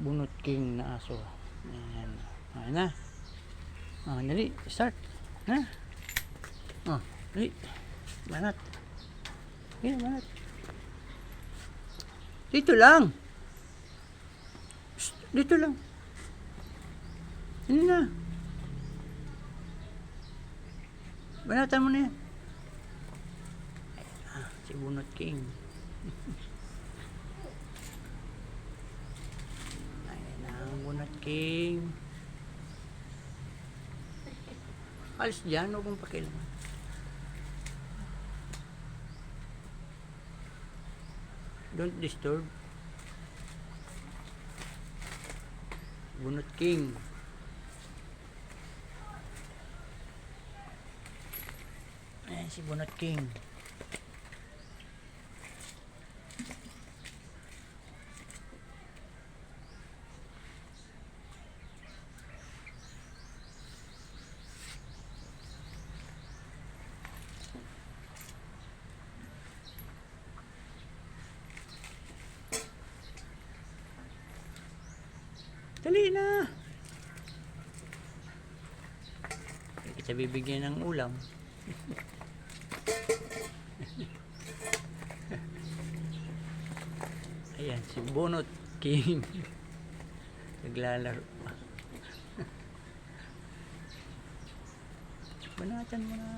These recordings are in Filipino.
bunot king na aso. Ayan. Ayan na. Ah, dali, start. Ha? Ah, dali. Banat. Ayan, banat. Dito lang. Dito lang. Hindi na. Banatan mo na yan. Na, si Bunot King. Ayan na King. Alis dyan, huwag mong pakilaman. Don't disturb. Bunot King. Ayan si Bunot King. Dali na. Hindi kita bibigyan ng ulam. Ayan, si Bunot King. Naglalaro pa. Banatan mo na.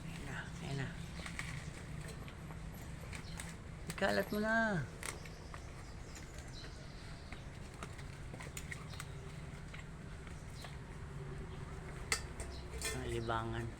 Ayan na, ayan na. Ikalat mo na. Libangan.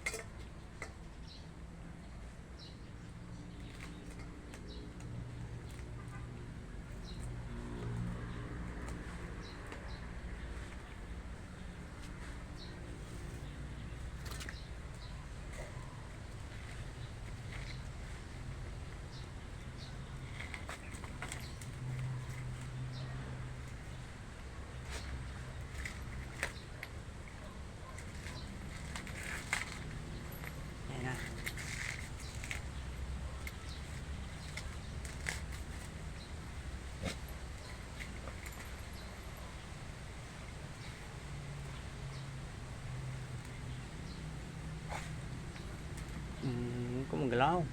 có một cái lao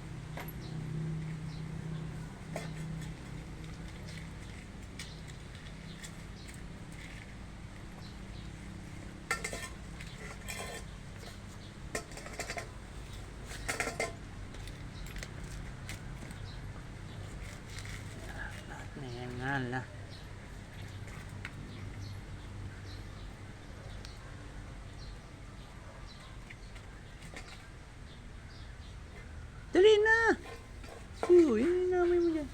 nè nè. Dali na! Uy, inamay mo dyan.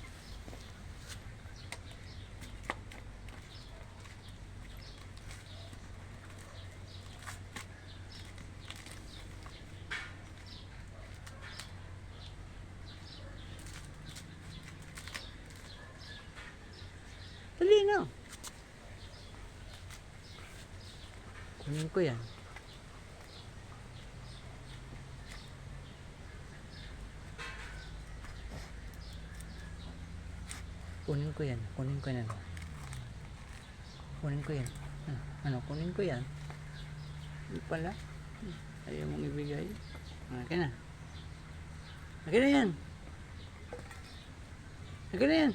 Dali na. Kunin ko yan. Kunin ko yan. Kunin ko yan. Kunin ko yan. Ano, ano kunin ko yan. Hindi pala. Ayaw mong ibigay. Akin na. Akin na yan. Akin na yan.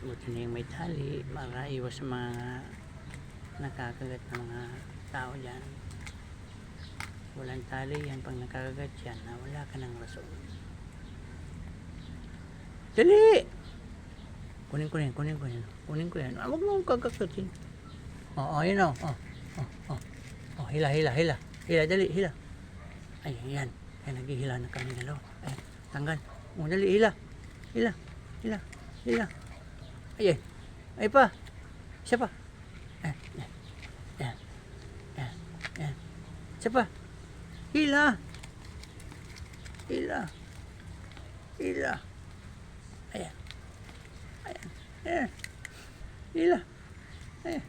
Buti na yung may tali para iwas sa mga nakakagat ng mga tao dyan. Walang tali yan pag nakakagat yan na wala ka ng rason. Dali! Kunin ko yan, kunin ko yan. Kunin ko yan. Ah, Huwag mo akong kagakatin. Oo, oh, yun o. Oh, oh, oh. oh, hila, hila, hila. Hila, dali, hila. Ay, yan. Yan, naghihila na kami dalawa. Ay, tanggal. Oh, dali, hila. Hila, hila, hila. Ay, ay. Ay pa. Isa pa. Yan, yan. Yan. Isa. Hila. Hila. Hila. Ayan. Ayan. Ayan. Hila. Ayan.